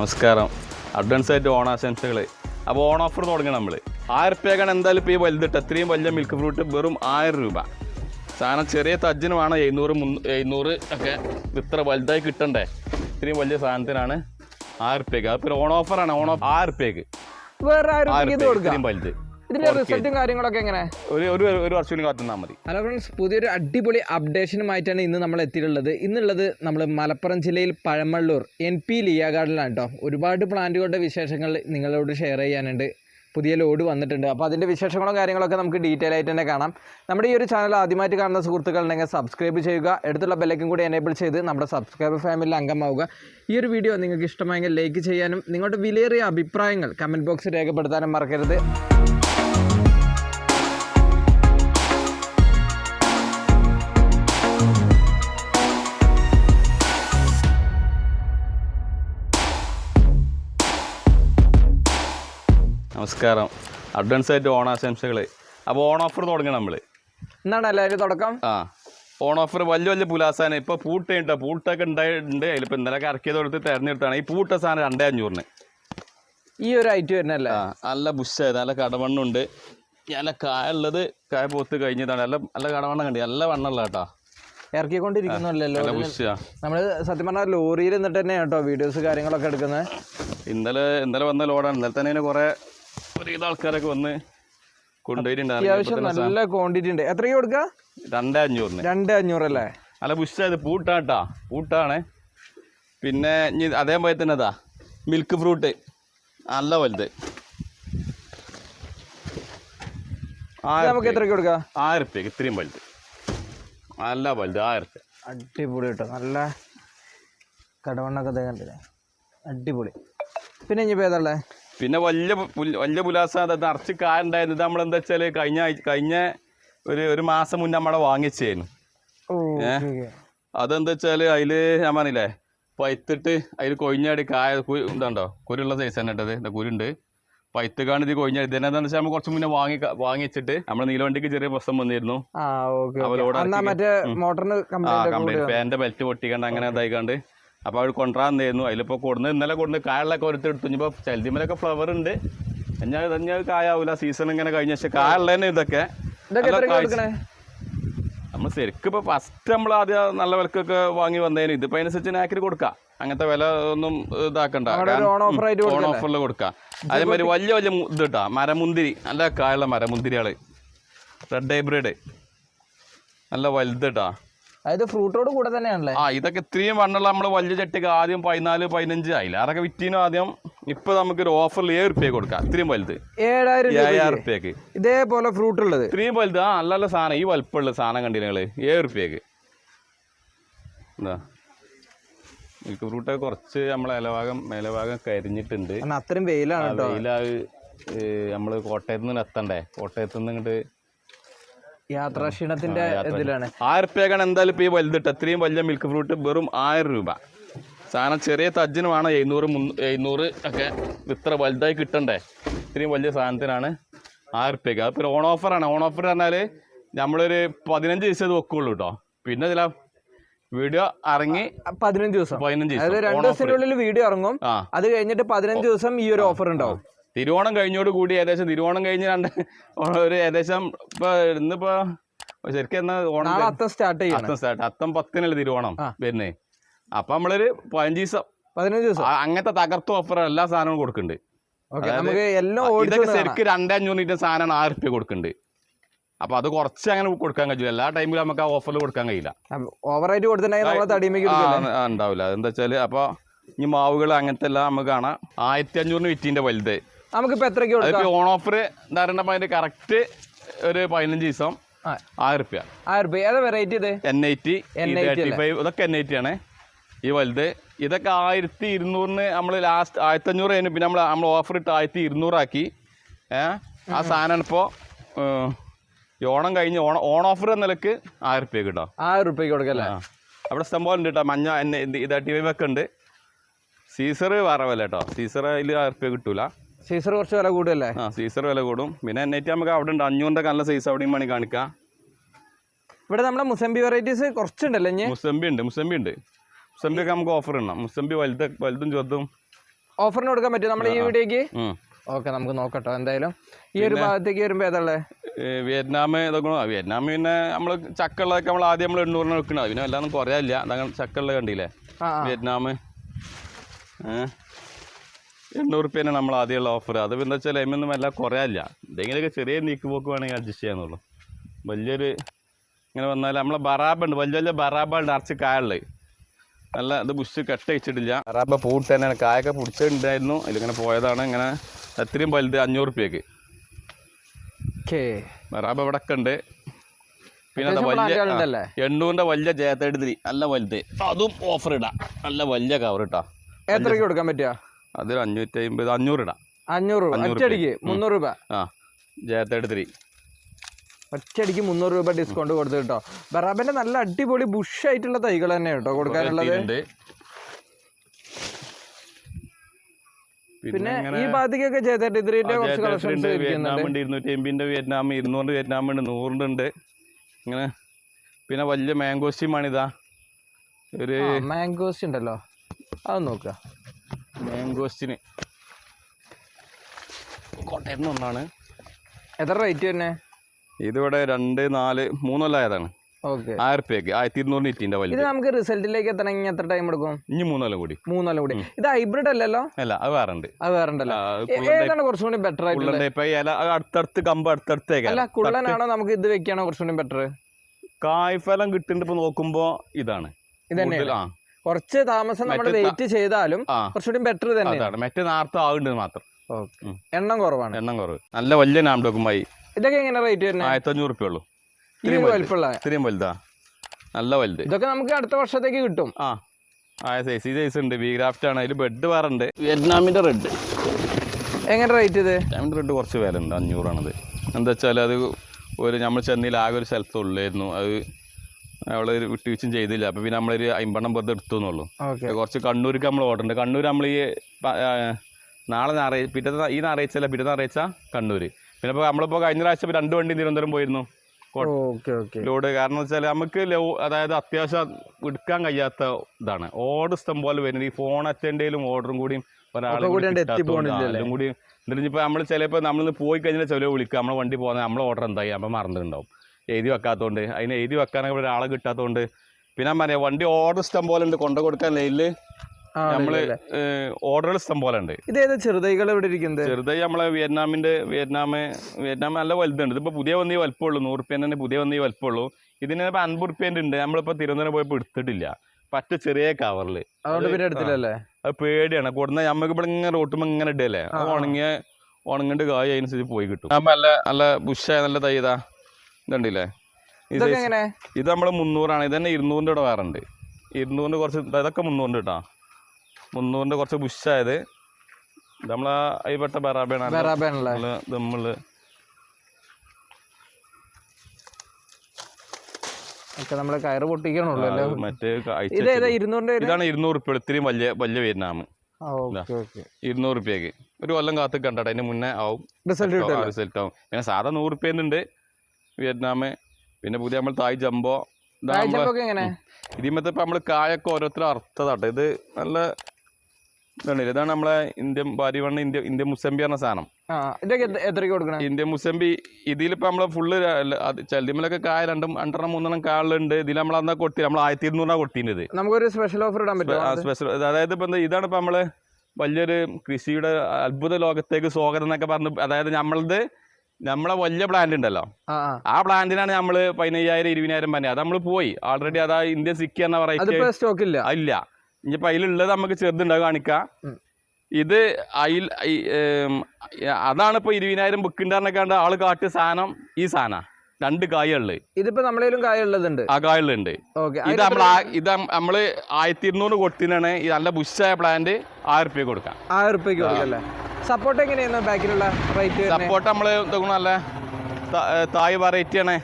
നമസ്കാരം. അഡ്വാൻസ് ആയിട്ട് ഓണാശംസകൾ അപ്പോൾ ഓൺ ഓഫർ തുടങ്ങണം നമ്മൾ ആയിരം റുപ്യക്കാണ് എന്തായാലും ഇപ്പോൾ ഈ വലുതിട്ട് അത്രയും വലിയ മിൽക്ക് ഫ്രൂട്ട് വെറും ആയിരം രൂപ. സാധനം ചെറിയ തജ്ജിന് വേണം എഴുന്നൂറ് മുന്നൂ എഴുന്നൂറ് ഒക്കെ ഇത്ര വലുതായി കിട്ടണ്ടേ? ഇത്രയും വലിയ സാധനത്തിനാണ് ആയിരം റുപ്യക്ക്. പിന്നെ ഓൺ ഓഫറാണ് ഓൺ ഓഫ് ആയിരം റുപ്യക്ക്. വേറെ ആയിരം വലുത്. ഇതിന്റെ റിസൾട്ടും കാര്യങ്ങളൊക്കെ എങ്ങനെ? ഒരു ഒരു ഒരു വർഷം മതി. ഹലോ ഫ്രണ്ട്സ് പുതിയൊരു അടിപൊളി അപ്ഡേഷനുമായിട്ടാണ് ഇന്ന് നമ്മൾ എത്തിയിട്ടുള്ളത്. ഇന്നുള്ളത് നമ്മൾ മലപ്പുറം ജില്ലയിൽ പഴമള്ളൂർ എൻ പി ലിയ ഗാർഡനിലാണ് കേട്ടോ ഒരുപാട് പ്ലാന്റുകളുടെ വിശേഷങ്ങൾ നിങ്ങളോട് ഷെയർ ചെയ്യാനുണ്ട്. പുതിയ ലോഡ് വന്നിട്ടുണ്ട്. അപ്പോൾ അതിന്റെ വിശേഷങ്ങളും കാര്യങ്ങളൊക്കെ നമുക്ക് ഡീറ്റെയിൽ ആയിട്ട് തന്നെ കാണാം. നമ്മുടെ ഈ ഒരു ചാനൽ ആദ്യമായിട്ട് കാണുന്ന സുഹൃത്തുക്കളുണ്ടെങ്കിൽ സബ്സ്ക്രൈബ് ചെയ്യുക. എടുത്തുള്ള ബെല്ലൈക്കും കൂടി എനേബിൾ ചെയ്ത് നമ്മുടെ സബ്സ്ക്രൈബർ ഫാമിലിയിൽ അംഗമാവുക. ഈ ഒരു വീഡിയോ നിങ്ങൾക്ക് ഇഷ്ടമായെങ്കിൽ ലൈക്ക് ചെയ്യാനും നിങ്ങളുടെ വിലയേറിയ അഭിപ്രായങ്ങൾ കമന്റ് ബോക്സിൽ രേഖപ്പെടുത്താനും മറക്കരുത്. നമസ്കാരം. അഡ്വാൻസ് ആയിട്ട് ഓണാശംസകൾ അപ്പോൾ ഓൺ ഓഫർ തുടങ്ങണം നമ്മൾ എന്നാണ് എല്ലാവരും തുടക്കം? ആ. ഓൺ ഓഫർ വലിയ വലിയ പുലാസാണ്. ഇപ്പോൾ പൂട്ട് കേട്ടോ പൂട്ടൊക്കെ ഉണ്ടായിട്ടുണ്ട് അതിലിപ്പോൾ ഇന്നലെ കറക്കിയത് കൊടുത്ത് തിരഞ്ഞെടുത്താണ്. ഈ പൂട്ട സാധനം രണ്ടേ അഞ്ഞൂറിന്. ഈ ഒരു ഐറ്റം വരുന്നല്ലേ ആ നല്ല ബുഷായത് നല്ല കടവണ്ണുണ്ട്. നല്ല കായ ഉള്ളത് കായ പോത്ത് കഴിഞ്ഞതാണ്. നല്ല നല്ല കടമണ്ണ കണ്ടി. നല്ല വണ്ണമുള്ള കേട്ടോ. ഇറക്കിക്കൊണ്ടിരിക്കുന്നല്ലോ നമ്മൾ സത്യം പറഞ്ഞാൽ ലോറിയിൽ നിന്നിട്ട് തന്നെയാണ് കേട്ടോ വീഡിയോസ് കാര്യങ്ങളൊക്കെ എടുക്കുന്നത്. ഇന്നലെ ഇന്നലെ വന്ന ലോഡാണ് ഇന്നലെ തന്നെ കുറേ ഒരുവിധ ആൾക്കാരൊക്കെ വന്ന് അത്യാവശ്യം നല്ല ക്വാണ്ടിറ്റി ഉണ്ട്. എത്രയ്ക്ക് കൊടുക്കുക രണ്ടേ അഞ്ഞൂറിന് അല്ലേ അഞ്ഞൂറല്ലേ? നല്ല ബുഷായത് പൂട്ടാട്ടാ. പൂട്ടാണ്. പിന്നെ അതേപോലെ തന്നെ അതാ മിൽക്ക് ഫ്രൂട്ട് നല്ല വലുത്. നമുക്ക് എത്രയ്ക്ക് കൊടുക്കുക ആയിരം റുപ്യക്ക് ഇത്രയും വലുത്. നല്ല വലുത് ആയിരം റുപ്യ അടിപൊളി കേട്ടോ. നല്ല കടവണ്ണൊക്കെ ദേ അടിപൊളി. പിന്നെ ഇനിയിപ്പോൾ ഏതാളേ പിന്നെ വലിയ വലിയ പുലാസാദ അത് നിറച്ച് കായ ഉണ്ടായിരുന്നു ഇത് നമ്മളെന്താ വെച്ചാൽ കഴിഞ്ഞ കഴിഞ്ഞ ഒരു ഒരു മാസം മുന്നേ നമ്മളെ വാങ്ങിച്ചായിരുന്നു ഓ ഏ? അതെന്താ വെച്ചാൽ അതിൽ ഞാൻ പറഞ്ഞില്ലേ പൈത്തിട്ട് അതിൽ കൊഴിഞ്ഞാടി കായ ഇതുണ്ടോ കുരുള്ള സൈസ് തന്നെ ഇട്ടത്. എന്താ കുരുണ്ട്. പൈത്തുകാണ് ഇത് കൊഴിഞ്ഞാടി ഇതെന്താണെന്ന് വെച്ചാൽ നമ്മൾ കുറച്ച് മുന്നേ വാങ്ങി വാങ്ങിച്ചിട്ട് നമ്മൾ നീലവണ്ടിക്ക് ചെറിയ പ്രശ്നം വന്നിരുന്നു. അവരോട് കംപ്ലൈന്റ്. ഫാന്റെ ബെൽറ്റ് പൊട്ടിക്കണ്ട് അങ്ങനെ ഇതായിക്കാണ്ട് അപ്പോൾ അവർ കൊണ്ടുവരാന്നായിരുന്നു അതിലിപ്പോൾ കൊടുന്ന് ഇന്നലെ കൊടുന്ന് കായലിലൊക്കെ ഒരുത്തെടുത്തു ഇനിയിപ്പോൾ ചലതിമലൊക്കെ ഫ്ലവർ ഉണ്ട്. ഞാൻ തന്നെ കായാവില്ല സീസൺ ഇങ്ങനെ കഴിഞ്ഞ പക്ഷേ കായുള്ളതന്നെ ഇതൊക്കെ. നമ്മൾ ശരിക്കും ഇപ്പോൾ ഫസ്റ്റ് നമ്മൾ ആദ്യം നല്ല വിലക്കൊക്കെ വാങ്ങി വന്നതിന് ഇതിപ്പോൾ അതിനനുസരിച്ച് നാക്കിന് കൊടുക്കാം. അങ്ങനത്തെ വില ഒന്നും ഇതാക്കണ്ട. ഓൺ ഓഫറിൽ കൊടുക്കാം. അതേമാതിരി വലിയ വലിയ ഇത് കേട്ടോ മരമുന്തിരി. നല്ല കായുള്ള മരമുന്തിരികൾ റെഡ് ഹൈബ്രിഡ് നല്ല വലുത് കേട്ടോ അതായത് ഫ്രൂട്ടോട് കൂടെ തന്നെയാണല്ലേ? ആ ഇതൊക്കെ ഇത്രയും വണ്ണുള്ള നമ്മൾ വലിയ ചട്ടിക്ക് ആദ്യം പതിനാല് പതിനഞ്ച് ആയില്ല? അതൊക്കെ വിറ്റീനും ആദ്യം. ഇപ്പൊ നമുക്ക് ഒരു ഓഫറിൽ ഏഴ് റുപ്യ കൊടുക്കാം. ഇത്രയും വലുത്. ഏഴായിരം ഏഴായിരം റുപ്യക്ക് ഇതേപോലെ ഫ്രൂട്ട് ഉള്ളത് ഇത്രയും വലുത്. ആ നല്ല നല്ല സാധനം. ഈ വലുപ്പമുള്ള സാധനം കണ്ടില്ല നിങ്ങൾ? ഏഴ് റുപ്യക്ക് എന്താ മിൽക്ക് ഫ്രൂട്ട് കുറച്ച് നമ്മളെ ഇലഭാഗം മേലഭാഗം കരിഞ്ഞിട്ടുണ്ട് അത്രയും വെയിലാണ് വെയിലാ നമ്മൾ കോട്ടയത്ത് നിന്ന് എത്തണ്ടേ? കോട്ടയത്ത് നിന്ന് ഇങ്ങോട്ട് യാത്രാ ക്ഷീണത്തിന്റെ ഇതിലാണ്. ആയിരം റുപ്യക്കാണ് എന്തായാലും ഇപ്പോൾ ഈ വലുതിട്ട് അത്രയും വലിയ മിൽക്ക് ഫ്രൂട്ട് വെറും ആയിരം രൂപ. സാധനം ചെറിയ തജ്ജിനുമാണ് എഴുന്നൂറ് എഴുന്നൂറ് ഒക്കെ ഇത്ര വലുതായി കിട്ടണ്ടേ? ഇത്രയും വലിയ സാധനത്തിനാണ് ആയിരം റുപ്യക്ക് അത് പിന്നെ ഓൺ ഓഫറാണ് ഓൺ ഓഫർ പറഞ്ഞാൽ നമ്മളൊരു പതിനഞ്ച് ദിവസം ഇത് വെക്കുള്ളൂ കേട്ടോ പിന്നെ ചില വീഡിയോ ഇറങ്ങി പതിനഞ്ച് ദിവസം. പതിനഞ്ച് ദിവസം. വീഡിയോ ഇറങ്ങും. അത് കഴിഞ്ഞിട്ട് പതിനഞ്ച് ദിവസം ഈ ഒരു ഓഫർ ഉണ്ടാവും. തിരുവോണം കഴിഞ്ഞോട് കൂടി ഏകദേശം തിരുവോണം കഴിഞ്ഞ് രണ്ട് ഒരു ഏകദേശം ഇപ്പൊ ഇന്നിപ്പോ ശരിക്കും എന്നാ ഓണം അത്തം സ്റ്റാർട്ട് അത്തം സ്റ്റാർട്ട് അത്തം പത്തിനല്ലേ തിരുവോണം. വരുന്നേ. അപ്പം നമ്മളൊരു പതിനഞ്ച് ദിവസം പതിനഞ്ച് ദിവസം. അങ്ങനത്തെ തകർത്ത ഓഫർ എല്ലാ സാധനവും കൊടുക്കുന്നുണ്ട് ഇതൊക്കെ ശരിക്കും രണ്ടേ അഞ്ഞൂറിന്റെ സാധനമാണ് ആറ് റുപ്യ കൊടുക്കുന്നുണ്ട് അപ്പൊ അത് കുറച്ച് അങ്ങനെ കൊടുക്കാൻ കഴിയില്ല എല്ലാ ടൈമിലും നമുക്ക് ആ ഓഫറിൽ കൊടുക്കാൻ കഴിയില്ല. ഓവറായിട്ട് കൊടുത്തിട്ടുണ്ടെങ്കിൽ ഉണ്ടാവില്ല. എന്താ വെച്ചാൽ അപ്പൊ ഈ മാവുകൾ അങ്ങനത്തെ എല്ലാം നമുക്ക് കാണാം. ആയിരത്തി അഞ്ഞൂറിന് വിറ്റിന്റെ വലുത്. നമുക്കിപ്പോ എത്രയ്ക്ക് കൊടുക്കാം? ഓൺ ഓഫർ ധാരണ കറക്റ്റ് ഒരു പതിനഞ്ച് ദിവസം ാണ് ആയിരം റുപ്യ ആയിരം രൂപ ഏതാ വെറൈറ്റി ഇത് N IT N80 thirty five ഇതൊക്കെ എൻ ഐറ്റി ആണ്. ഈ വലുത്. ഇതൊക്കെ ആയിരത്തി ഇരുന്നൂറിന് നമ്മൾ ലാസ്റ്റ് ആയിരത്തി അഞ്ഞൂറ് കഴിഞ്ഞു പിന്നെ നമ്മൾ നമ്മൾ ഓഫർ ഇട്ട് ആയിരത്തി ഇരുന്നൂറാക്കി ആ സാധനം ഇപ്പോ ഈ ഓണം കഴിഞ്ഞ് ഓണം ഓൺ ഓഫർ എന്ന നിലയ്ക്ക് ആയിരം റുപ്യ കിട്ടോ ആയിരം രൂപയ്ക്ക് കൊടുക്കല്ലേ അവിടെ അവിടെ ഇഷ്ടംപോലെ ഉണ്ട് കേട്ടോ മഞ്ഞ എന്നെ ടി വൈ ഒക്കെ ഉണ്ട്. സീസർ വേറെ വില കേട്ടോ സീസർ അതിൽ ആയിരം റുപ്യ കിട്ടൂല. സീസർ കുറച്ച് വില കൂടുതലല്ലേ? ആ സീസർ വില കൂടും. പിന്നെ എൻ ഐ ടി നമുക്ക് അവിടെ ഉണ്ട്. അഞ്ഞൂറിന്റെ നല്ല സൈസ് അവിടെയും വേണമെങ്കിൽ കാണിക്കാം. ഇവിടെ നമ്മുടെ മുസംബി വെറൈറ്റീസ് കുറച്ചുണ്ടല്ലോ ഇനി? മുസംബി ഉണ്ട് മുസംബി ഉണ്ട്. മുസംബി ഒക്കെ നമുക്ക് ഓഫർ ഇടണം. മുസംബി വലുത് വലുതും ചെറുതും. ഓഫറിന് കൊടുക്കാൻ പറ്റും നമ്മുടെ ഈ വീഡിയോക്ക് ഓക്കെ നമുക്ക് നോക്കട്ടോ. എന്തായാലും ഈ ഒരു ഭാഗത്തേക്ക് വരുമ്പോൾ ഏതാളേ വിയറ്റ്നാമ് വിയറ്റ്നാം ഇതൊക്കെ വിയറ്റ്നാമ് വിയറ്റ്നാം പിന്നെ നമ്മൾ ചക്കുള്ളതൊക്കെ നമ്മൾ ആദ്യം നമ്മൾ എണ്ണൂറിന് വെക്കണം പിന്നെ എല്ലാം ഒന്നും കുറയാനില്ല ചക്കള്ള കണ്ടില്ലേ? Vietnam Vietnam. എണ്ണൂറ് റുപ്യാണ് നമ്മൾ ആദ്യമുള്ള ഓഫർ അത് പിന്നെ വെച്ചാൽ അതിമൊന്നും എല്ലാം കുറയാനില്ല എന്തെങ്കിലുമൊക്കെ ചെറിയ നീക്കുപോക്ക് വേണമെങ്കിൽ അഡ്ജസ്റ്റ് ചെയ്യാന്നുള്ളൂ വലിയൊരു ഇങ്ങനെ വന്നാൽ നമ്മളെ ബറാബ ഉണ്ട്. വലിയ വലിയ ബറാബ ഉണ്ട് അറച്ച് കായുള്ളത്. നല്ല ഇത് ബുഷ് കെട്ട വെച്ചിട്ടില്ല ബറാബ പൂട്ട് തന്നെയാണ്. കായൊക്കെ പിടിച്ചിട്ടുണ്ടായിരുന്നു. അതിലിങ്ങനെ പോയതാണ്. ഇങ്ങനെ അത്രയും വലുത് അഞ്ഞൂറ് റുപ്യക്ക് ബറാബ ഇവിടെ ഒക്കെ ഉണ്ട്. പിന്നെ വലിയ എണ്ണൂറിന്റെ വലിയ ജയത്തെടുത്തിരി നല്ല വലുത്. അതും ഓഫർ ഇടാം. നല്ല വലിയ കവർ ഇട്ടാ. എത്രയ്ക്ക് കൊടുക്കാൻ പറ്റുക? അതൊരു അഞ്ഞൂറ്റി അമ്പത് അഞ്ഞൂറ് ഇടാം അഞ്ഞൂറ് രൂപ ഒറ്റയടിക്ക് മുന്നൂറ് രൂപ. ആ ജയത്തെടുത്തിരി. ഒറ്റയടിക്ക് മുന്നൂറ് രൂപ ഡിസ്കൗണ്ട് കൊടുത്തു കേട്ടോ. ബറാബിന്റെ നല്ല അടിപൊളി ബുഷ് ആയിട്ടുള്ള തൈകൾ തന്നെ കേട്ടോ കൊടുക്കാനുള്ളത്. പിന്നെ ഈ ഭാഗത്തേക്കൊക്കെ ചെയ്തിട്ട് ഇതിന്റെ കുറച്ച് കളക്ഷൻസ് ഇരുന്നൂറ്റി അമ്പതിന്റെ വിയറ്റ്നാം ഇരുന്നൂറിന്റെ വിയറ്റ്നാം ഉണ്ട് നൂറിന്റെ ഉണ്ട് ഇങ്ങനെ പിന്നെ വലിയ മാംഗോസ്റ്റീമാണ് ഇതാ ഒരു മാംഗോസ്റ്റി ഉണ്ടല്ലോ. അത് നോക്കുക മാംഗോസ്റ്റിന്. കോട്ടയം ഒന്നാണ് എത്ര റേറ്റ് തന്നെ ഇതിവിടെ രണ്ട് നാല് മൂന്നൊല്ലായതാണ് ഓക്കെ. ആയിരം റുപ്യക്ക് ആയിരത്തി ഇരുന്നൂറിന് ഇറ്റിന്റെ ഇത് വലുത് നമുക്ക് റിസൾട്ടിലേക്ക് എത്തണമെങ്കിൽ എത്ര ടൈം എടുക്കും? ഇനി മൂന്നൊല്ലം കൂടി. മൂന്നല്ല കൂടി. ഇത് ഹൈബ്രിഡ് അല്ലല്ലോ? അല്ല അത് വേറെ ഉണ്ട് അത് വേറെ ഉണ്ടല്ലോ ഏതാണ് കുറച്ചും കൂടി ബെറ്റർ ആയിട്ടുള്ളത്? അടുത്തടുത്ത് കമ്പ് അടുത്തടുത്തേക്ക് അല്ല കുള്ളനാണോ നമുക്ക് ഇത് വെക്കാണോ കുറച്ചും കൂടി ബെറ്റർ കായ്ഫലം കിട്ടുന്നുണ്ട് ഇപ്പൊ നോക്കുമ്പോ ഇതാണ്. ഇത് തന്നെയാണ് ആ കുറച്ച് താമസം നമ്മൾ വെയിറ്റ് ചെയ്താലും കുറച്ചുകൂടി ബെറ്റർ തന്നെയാണ്. മറ്റേ നേരത്തെ ആവുന്നുണ്ട് മാത്രം. എണ്ണം കുറവാണ്. എണ്ണം കുറവ്. നല്ല വലിയ നാംഡോക്കുമായി ഇതൊക്കെ എങ്ങനെ റേറ്റ് വരുന്നത് ആയിരത്തി അഞ്ഞൂറ് റുപ്യ ഉള്ളൂ. ഇത്രയും വലുപ്പമുള്ള ഇത്രയും വലുതാ. നല്ല വലുത്. ഇതൊക്കെ നമുക്ക് അടുത്ത വർഷത്തേക്ക് കിട്ടും. ആ. ആ സൈസ് ഈ സൈസ് ഉണ്ട്. വി ഗ്രാഫ്റ്റ് ആണ്. അതിൽ ബെഡ് വേറെ ഉണ്ട്. വിയറ്റ്നാമിന്റെ റെഡ് എങ്ങനെ റേറ്റ് ഇത്? വിയറ്റ്നാമിന്റെ റെഡ് കുറച്ച് വില ഉണ്ട് അഞ്ഞൂറാണത്. എന്താ വെച്ചാൽ അത് ഒരു നമ്മൾ ചെന്നൈയിൽ ആകെ ഒരു സ്ഥലത്തുള്ളായിരുന്നു. അത് അവൾ വിട്ടുവീഴ്ചയും ചെയ്തില്ല. അപ്പൊ പിന്നെ നമ്മളൊരു അമ്പണ്ണം വെറുതെ എടുത്തു എന്നുള്ളൂ കുറച്ച് കണ്ണൂർക്ക് നമ്മൾ ഓർഡർ കണ്ണൂർ നമ്മൾ ഈ നാളെ ഞായറാഴ്ച പിറ്റത്തെ ഈ ഞായറാഴ്ച അല്ല പിറ്റത്തെ ഞായറാഴ്ച കണ്ണൂർ പിന്നെ ഇപ്പോൾ നമ്മളിപ്പോൾ കഴിഞ്ഞ പ്രാവശ്യം രണ്ട് വണ്ടി തിരുവനന്തപുരം പോയിരുന്നു. Okay okay. ലോഡ്. കാരണം വെച്ചാൽ നമുക്ക് ലോ അതായത് അത്യാവശ്യം എടുക്കാൻ കഴിയാത്ത ഇതാണ്. ഓർഡർ ഇഷ്ടം പോലെ വരുന്നത് ഈ ഫോൺ അറ്റൻഡേലും ഓർഡറും കൂടിയും ഒരാളും കൂടി എന്നിട്ട് ഇപ്പോൾ നമ്മൾ ചിലപ്പോൾ നമ്മൾ പോയി കഴിഞ്ഞാൽ ചില വിളിക്കുക നമ്മളെ വണ്ടി പോകുന്നത് നമ്മളെ ഓർഡർ എന്തായി? അപ്പം മറന്നിട്ടുണ്ടാവും. എഴുതി വെക്കാത്തതുകൊണ്ട് അതിന് എഴുതി വെക്കാനൊക്കെ ഇവിടെ ഒരാളെ കിട്ടാത്തതുകൊണ്ട് പിന്നെ ഞാൻ പറയാം വണ്ടി ഓർഡർ ഇഷ്ടം പോലെ ഉണ്ട് കൊണ്ടു കൊടുക്കാൻ ലൈനിൽ നമ്മൾ. ഓർഡറുകൾ ഇഷ്ടം പോലെ ഉണ്ട്. ഇതേത് ചെറുതൈകൾ ഇവിടെ ഇരിക്കുന്നത്? ചെറുതായി നമ്മളെ വിയറ്റ്നാമിന്റെ വിയറ്റ്നാം വിയറ്റ്നാം നല്ല വലുതുണ്ട് ഇതിപ്പോ പുതിയ വന്നേ വലുപ്പമുള്ളൂ നൂറ് റുപ്യ തന്നെ പുതിയ വന്നേ വലുപ്പമുള്ളൂ ഇതിന് ഇപ്പൊ അൻപത് റുപ്യന്റെ ഉണ്ട്. നമ്മളിപ്പോ തിരുവനന്തപുരം പോയപ്പോ എടുത്തിട്ടില്ല. പറ്റ ചെറിയ കവറിൽ അതുകൊണ്ട് പിന്നെ എടുത്തില്ലല്ലേ? അത് പേടിയാണ്. കൂടുന്ന നമ്മക്ക് ഇവിടെ ഇങ്ങനെ റോട്ടുമ്പോ ഇങ്ങനെ ഇടല്ലേ? ഉണങ്ങിയ ഉണങ്ങിട്ട് കായ് അതിനനുസരിച്ച് പോയി കിട്ടും. നല്ല നല്ല ബുഷായ നല്ല തൈ ഇതാ. ഇതുണ്ടല്ലേ? ഇത് ഇത് നമ്മൾ മുന്നൂറാണ്. ഇത് തന്നെ ഇരുന്നൂറിന്റെ ഇവിടെ വേറെ ഉണ്ട് ഇരുന്നൂറിന്റെ കുറച്ച് ഇതൊക്കെ മുന്നൂറിന്റെ കേട്ടോ മുന്നൂറിന്റെ കുറച്ച് ബുഷായത് നമ്മളെ അയിപ്പെട്ട ഒക്കെ നമ്മൾ കയറ് പൊട്ടിക്കണുള്ളൂ മറ്റേ ഏതാ ഇതാണ് ഇരുന്നൂറ് റുപ്യ ഇത്രയും വലിയ വലിയ വിയറ്റ്നാമ് ഇരുന്നൂറ് റുപ്യക്ക് ഒരു കൊല്ലം കാത്ത് കണ്ടട്ടെ അതിന് മുന്നേ ആവും. റിസൾട്ട് ആവും പിന്നെ സാധാ നൂറ് ഉണ്ട്. വിയറ്റ്നാം പിന്നെ പുതിയ നമ്മൾ തായ് ജംബോ നമ്മളെ ഇതിമത്തെ ഇപ്പം നമ്മൾ കായൊക്കെ ഓരോരുത്തരും അർത്ഥതാട്ടെ ഇത് നല്ല ഇതാണ്. ഇതാണ് നമ്മളെ ഇന്ത്യൻ ഭാര്യവണ്ണ ഇന്ത്യ ഇന്ത്യൻ മുസംബി പറഞ്ഞ സാധനം. ഇന്ത്യൻ മുസംബി ഇതിലിപ്പോ നമ്മളെ ഫുള്ള് ചെല്ലിമലൊക്കെ കായ രണ്ടും രണ്ടെണ്ണം മൂന്നെണ്ണം കായലുണ്ട്. ഇതിൽ നമ്മൾ അന്നാ കൊട്ടി നമ്മൾ ആയിരത്തി ഇരുന്നൂറാണ് കൊട്ടിയത് നമുക്കൊരു സ്പെഷ്യൽ ഓഫർ ഇടാൻ പറ്റും സ്പെഷ്യൽ അതായത് ഇപ്പൊ ഇതാണ് ഇപ്പൊ നമ്മൾ വലിയൊരു കൃഷിയുടെ അത്ഭുത ലോകത്തേക്ക് സ്വാഗതം എന്നൊക്കെ പറഞ്ഞു അതായത് നമ്മളത് നമ്മളെ വലിയ പ്ലാന്റ് ഉണ്ടല്ലോ. ആ പ്ലാന്റിനാണ് നമ്മൾ പതിനയ്യായിരം ഇരുപതിനായിരം പറഞ്ഞത് അത് നമ്മൾ പോയി. ഓൾറെഡി അതാ ഇന്ത്യ സിക്കി എന്ന അതിപ്പോ സ്റ്റോക്ക് ഇല്ല. ഇല്ല. ഇനിയിപ്പോൾ അതിലുള്ളത് നമുക്ക് ചെറുതുണ്ടാവും കാണിക്കാം. ഇത് അയിൽ അതാണ് ഇപ്പൊ ഇരുപതിനായിരം ബുക്കുണ്ടാറിനൊക്കെ ആൾ കാട്ടിയ സാധനം ഈ സാധനം. രണ്ട് കായുള്ളത് ഇതിപ്പോ നമ്മളേലും കായ ഉള്ളതുണ്ട് ആ കായുള്ളുണ്ട് ഇത് നമ്മൾ ഇത് നമ്മൾ ആയിരത്തി ഇരുന്നൂറ് കൊടുത്തിനാണ് ഈ നല്ല ബുഷായ പ്ലാന്റ് ആയിരം റുപ്യ കൊടുക്കാം ആയിരം റുപ്യക്ക് കൊടുക്കല്ലേ സപ്പോർട്ട് എങ്ങനെയാണ് ബാക്കിലുള്ള റേറ്റ് സപ്പോർട്ട് നമ്മൾ നല്ല തായ് വെറൈറ്റി ആണ്.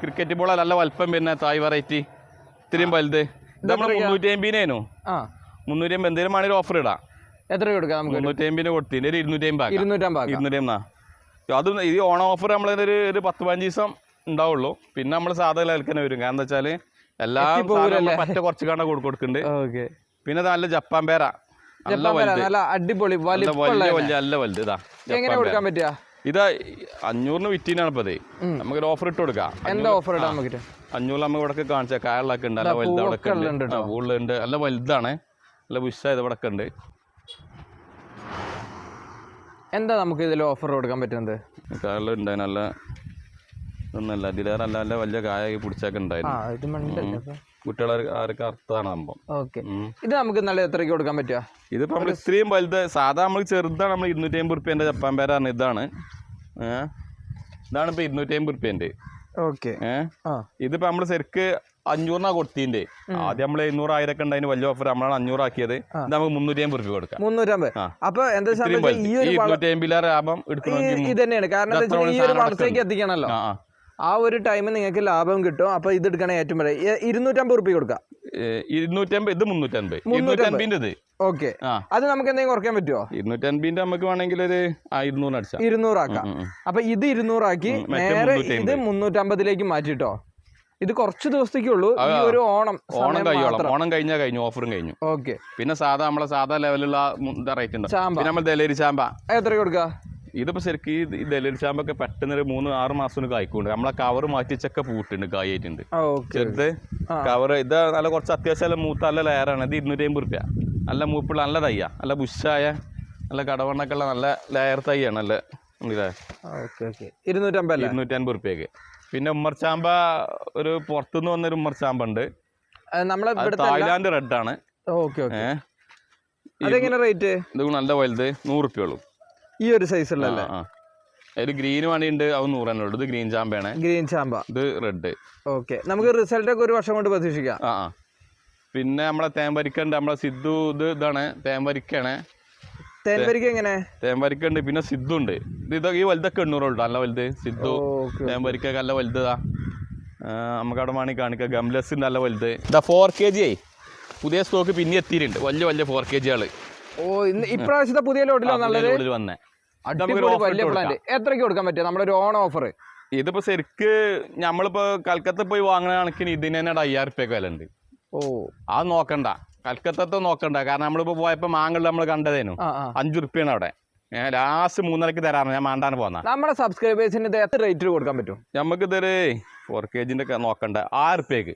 ക്രിക്കറ്റ് ബോൾ നല്ല വലുപ്പം പിന്നെ തായ് വെറൈറ്റി ഇത്രയും വലുത്. ഇത് നമ്മൾ മുന്നൂറ്റി അമ്പതിനേനു ആ. മുന്നൂറ്റി അമ്പത് എന്തെങ്കിലും വേണേലും ഓഫർ ഇടാം. എത്ര കൊടുക്കാം നമുക്ക്? മുന്നൂറ്റി അമ്പതിന് കൊടുത്തിന്. ഒരു ഇരുന്നൂറ്റി അമ്പത് ഇരുന്നൂറ്റി അമ്പത് ഇരുന്നൂറ്റി അമ്പത് അത് ഈ ഓണം ഓഫർ നമ്മളൊരു ഒരു പത്ത് പതിനഞ്ച് ദിവസം ഉണ്ടാവുള്ളൂ. പിന്നെ നമ്മൾ സാധാരണ വിലക്കന്നെ വരും. കാരണം എന്താ വെച്ചാൽ എല്ലാ പറ്റ കുറച്ച് കാണാൻ കൊടുക്കുന്നുണ്ട് ഓക്കെ. പിന്നെ നല്ല ജപ്പാൻ പേര. നല്ല അടിപൊളി വലിയ വലിയ നല്ല വലുത് ഇതാ എങ്ങനെ കൊടുക്കാൻ പറ്റുക? ഇത് അഞ്ഞൂറിന് വിറ്റീനാണ് ഇപ്പത്. നമുക്കൊരു ഓഫർ ഇട്ട് കൊടുക്കാം. എന്താ ഓഫർ ഇടാൻ നോക്കിട്ട് അഞ്ഞൂറ് നമുക്ക് ഇവിടെ കാണിച്ച. കായലൊക്കെ ഉണ്ട്. നല്ല വലുത് അവിടെ പൂവൊക്കെ ഉള്ളുണ്ട് ഉണ്ട്. നല്ല വലുതാണ്. നല്ല ബുഷായത് ഇവിടെ ഉണ്ട്. എന്താ നമുക്ക് ഇതിൽ ഓഫർ കൊടുക്കാൻ പറ്റുന്നത്? കായലുണ്ട് നല്ല ഒന്നല്ല ഇതിലേറെ നല്ല നല്ല വലിയ കായ പിടിച്ചൊക്കെ ഉണ്ടായിരുന്നു. അർത്ഥമാണ് സംഭവം. ഓക്കെ. ഇത് നമുക്ക് നല്ല എത്രയ്ക്ക് കൊടുക്കാൻ പറ്റുക ഇതിപ്പോ നമ്മൾ ഇത്രയും വലുത് സാധാ നമ്മൾ ചെറുതാണ് നമ്മൾ ഇരുന്നൂറ്റി അമ്പത് റുപ്യന്റെ ജപ്പാൻ പേരാണ് ഇതാണ്. ഇതാണ് ഇപ്പൊ ഇരുന്നൂറ്റി അമ്പത് റുപ്യന്റെ ഓക്കെ. ഏ? ആ. ഇതിപ്പോ നമ്മൾ ശരിക്ക് അഞ്ഞൂറിനാ കൊടുത്തിന്റെ ആദ്യം നമ്മൾ എഴുന്നൂറ് ആയിരം ഒക്കെ ഉണ്ടായിരുന്നു വലിയ ഓഫർ നമ്മളാണ് അഞ്ഞൂറാക്കിയത്. നമുക്ക് മുന്നൂറ്റി അമ്പത് റുപ്യ കൊടുക്കാം. മുന്നൂറ്റമ്പത്. അപ്പൊ എന്താ ഈ ഇരുന്നൂറ്റി അമ്പതിലേറെ ലാഭം എടുക്കണമെങ്കിൽ ഇത് തന്നെയാണ് കാരണം ഈ ഒരു വളർച്ചയ്ക്ക് എത്തിക്കണല്ലോ. ആ ഒരു ടൈമിൽ നിങ്ങൾക്ക് ലാഭം കിട്ടും. അപ്പൊ ഇത് എടുക്കണേ ഏറ്റവും വരെ ഇരുന്നൂറ്റമ്പത് റുപ്യ കൊടുക്കാം. ഇരുന്നൂറ്റമ്പത് ഇത് മുന്നൂറ്റമ്പത്. ഇരുന്നൂറ്റമ്പതിന്റെ ഇത്. ഓക്കെ. അത് നമുക്ക് എന്തെങ്കിലും കുറയ്ക്കാൻ പറ്റുമോ ഇരുന്നൂറ്റമ്പതിന്റെ നമുക്ക് വേണമെങ്കിൽ ഒരു ഇരുന്നൂറ് അടിച്ചാൽ ഇരുന്നൂറാക്കാം അപ്പൊ ഇത് ഇരുന്നൂറാക്കി നേരെ. ഇത് മുന്നൂറ്റമ്പതിലേക്ക് മാറ്റിട്ടോ. ഇത് കുറച്ച് ദിവസത്തേക്കേ ഉള്ളൂ. ഈ ഒരു ഓണം ഓണം കഴിഞ്ഞോളാം കഴിയോളം. ഓണം കഴിഞ്ഞാൽ കഴിഞ്ഞു ഓഫറും കഴിഞ്ഞു. ഓക്കെ. പിന്നെ സാധാ നമ്മളെ സാധാ ലെവലുള്ള റേറ്റ് ഉണ്ട്. നമ്മൾ ദലേരി ചാമ്പ. എത്ര കൊടുക്കുക ഇതിപ്പോ ശരിക്കും ഈ ദലേരി ചാമ്പൊക്കെ പെട്ടെന്ന് ഒരു മൂന്ന് ആറ് മാസം കായ്ക്കുണ്ട് നമ്മളെ കവർ മാറ്റിച്ചൊക്കെ പൂട്ടുണ്ട് കായായിട്ടുണ്ട് ഓക്കെ. ചെറുത്. കവർ ഇത് നല്ല കുറച്ച് അത്യാവശ്യം നല്ല മൂത്ത നല്ല ലെയറാണ്. ഇത് ഇരുന്നൂറ്റി അമ്പത് റുപ്യ. നല്ല മൂപ്പുള്ള നല്ല തയ്യ. നല്ല ബുഷായ നല്ല കടവണ്ണൊക്കെ ഉള്ള നല്ല ലെയർ തയ്യാണ് നല്ല ഇരുന്നൂറ്റമ്പത് ഇരുന്നൂറ്റമ്പത് റുപ്യക്ക്. പിന്നെ ഉമ്മർച്ചാമ്പ ഒരു പുറത്തുനിന്ന് വന്നൊരു ഉമ്മർച്ചാമ്പ ഉണ്ട് നമ്മളെ തായ്ലാന്റ് റെഡ് ആണ് ഓക്കെ. ഓക്കെ അതെങ്ങനെ റേറ്റ്? ഇത് നല്ല വലുത് നൂറ് റുപ്യ ഉള്ളൂ. ഈ ഒരു സൈസ് ഉള്ളല്ലേ ഒരു ഗ്രീൻ വേണ്ടിയുണ്ട് അവ നൂറ് ഉള്ളൂ. ഇത് ഗ്രീൻ ചാമ്പയാണ് ഗ്രീൻ ചാമ്പ. ഇത് റെഡ്. ഓക്കെ. നമുക്ക് റിസൾട്ട് ഒക്കെ ഒരു വർഷം കൊണ്ട് പ്രതീക്ഷിക്കാം. ആ പിന്നെ നമ്മളെ തേമ്പരിക്കുണ്ട് നമ്മളെ സിദ്ധു ഇത് ഇതാണ്. തേമ്പരിക്കാണ് തേൻപരിക്ക് എങ്ങനെ? തേമ്പരിക്കുണ്ട് പിന്നെ സിദ്ധു ഉണ്ട്. ഇത് ഇതൊക്കെ ഈ വലുതൊക്കെ എണ്ണൂറുള്ളൂ നല്ല വലുത്. സിദ്ധു തേമ്പരിക്ക നല്ല വലുതാ നമുക്ക് അവിടെ വേണമെങ്കിൽ കാണിക്കാം. ഗംലസ് നല്ല വലുത്. ഇതാ ഫോർ കെ ജി ആയി. പുതിയ സ്റ്റോക്ക് പിന്നെ എത്തിയിട്ടുണ്ട്. വലിയ വലിയ ഫോർ കെ ജികൾ ഓ ഇന്ന് ഇപ്രാവശ്യത്തെ പുതിയ ലോഡിലോ നല്ലത്? വന്നേ. അടിപൊളി വലിയ പ്ലാന്റ് എത്രയ്ക്ക് കൊടുക്കാൻ പറ്റിയ നമ്മുടെ ഒരു ഓൺ ഓഫർ ഇതിപ്പോ ശരിക്ക് നമ്മളിപ്പോ കൽക്കത്ത പോയി വാങ്ങണ കണക്കിന് ഇതിന് തന്നെ അയ്യായിരം റുപ്യൊക്കെ വില ഉണ്ട് ഓ. അത് നോക്കണ്ട. കൽക്കത്തത്തെ നോക്കണ്ട. കാരണം നമ്മളിപ്പോ പോയപ്പോ മാങ്ങളിൽ നമ്മൾ കണ്ടതേനു. അഞ്ചു റുപ്യാണ് അവിടെ. ഞാൻ ലാസ്റ്റ് മൂന്നരക്ക് തരാറ്. ഞാൻ മാണ്ടാണ് പോന്ന. നമ്മുടെ സബ്സ്ക്രൈബേഴ്സിന് ഇത് എത്ര റേറ്റ് കൊടുക്കാൻ പറ്റും? നമുക്ക് ഇതൊരു ഫോർ കെ ജിന്റെ നോക്കണ്ട. ആറ് റുപ്യക്ക്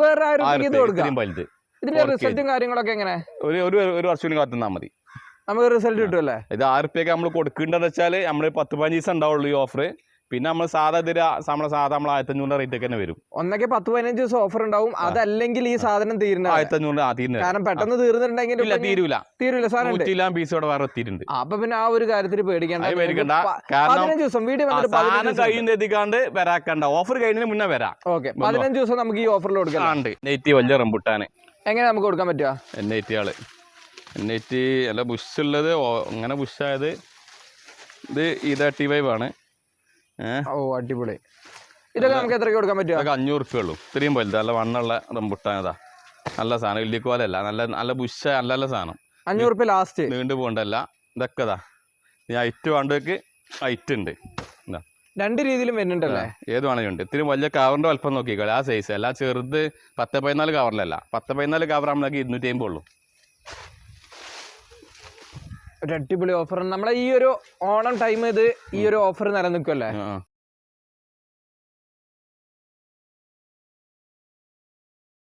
വേറെ റുപ്യ വലുത്. ഇതിന്റെ 4K. റിസൾട്ടും കാര്യങ്ങളൊക്കെ എങ്ങനെ? ഒരു ഒരു ഒരു വർഷം കാത്തുനിന്നാ മതി. നമുക്ക് റിസൾട്ട് കിട്ടുമല്ലേ ഇത് ആറ് റുപ്യക്ക് നമ്മൾ കൊടുക്കേണ്ടതെന്ന് വെച്ചാൽ നമ്മൾ പത്ത് പതിനഞ്ച് ദിവസം ഉണ്ടാവുള്ളൂ ഈ ഓഫർ പിന്നെ നമ്മൾ സാധാ ഇതിൽ നമ്മളെ സാധാ നമ്മൾ ആയിരത്തഞ്ഞൂറിന്റെ റേറ്റ് ഒക്കെ തന്നെ വരും. ഒന്നൊക്കെ പത്ത് പതിനഞ്ച് ദിവസം ഓഫർ ഉണ്ടാവും. അതല്ലെങ്കിൽ ഈ സാധനം തീരുന്ന ആയിരത്തഞ്ഞൂറ് ആ തീരുന്നത് കാരണം പെട്ടെന്ന് തീർന്നിട്ടുണ്ടെങ്കിൽ തീരൂല. തീരൂല സാധനം ഉണ്ട്. നൂറ്റിലാം പീസ് ഇവിടെ വേറെ എത്തിയിട്ടുണ്ട്. അപ്പൊ പിന്നെ ആ ഒരു കാര്യത്തിൽ പേടിക്കണ്ട പേടിക്കണ്ട. പതിനഞ്ച് ദിവസം വീട്ടിൽ വന്നിട്ട് കഴിയുന്ന എത്തിക്കാണ്ട് വരാക്കണ്ട. ഓഫർ കഴിഞ്ഞതിന് മുന്നേ വരാം. ഓക്കെ പതിനഞ്ച് ദിവസം നമുക്ക് ഈ ഓഫറിൽ കൊടുക്കാം. നെയ്റ്റി വലിയ റംബുട്ടാന്? എങ്ങനെ നമുക്ക് കൊടുക്കാൻ പറ്റുക എൻ ഐ ടി ആൾ. എൻ ഐ ടി അല്ല ബുഷ് ഉള്ളത് അങ്ങനെ ബുഷായത് ഇത് ഇത് തേർട്ടി ഫൈവ് ആണ് ഓ അടിപൊളി. ഇതൊക്കെ നമുക്ക് എത്രയ്ക്ക് കൊടുക്കാൻ പറ്റുക അതൊക്കെ അഞ്ഞൂറ് റുപ്യ ഉള്ളൂ. ഇത്രയും വലുത് നല്ല വണ്ണുള്ള റംബുട്ടാൻ നല്ല സാധനം ഇല്ലിക്കോലല്ല നല്ല നല്ല ബുഷ നല്ല നല്ല സാധനം. അഞ്ഞൂറ് റുപ്യ ലാസ്റ്റ് നീണ്ടു പോകണ്ടല്ല. ഇതൊക്കെ ഇതാ ഈ ഐറ്റ് വേണ്ടവർക്ക് ഐറ്റ് ഉണ്ട്. രണ്ട് രീതിയിലും വരുന്നുണ്ടല്ലേ? ഏത് വേണമെങ്കിലും ഉണ്ട്. ഇത്തിരി വലിയ കവറിന്റെ വലിപ്പം നോക്കിക്കോളെ. ആ സൈസ് അല്ല ചെറുത് പത്ത് പതിനാല് കവറിലല്ല പത്ത് പതിനാല് കവർ നമ്മളൊക്കെ ഇരുന്നൂറ്റി അമ്പത് ഉള്ളൂ. ഒരു അടിപൊളി ഓഫർ നമ്മളെ ഈ ഒരു ഓണം ടൈം ഇത് ഈ ഒരു ഓഫർ നിലനിൽക്കുമല്ലേ.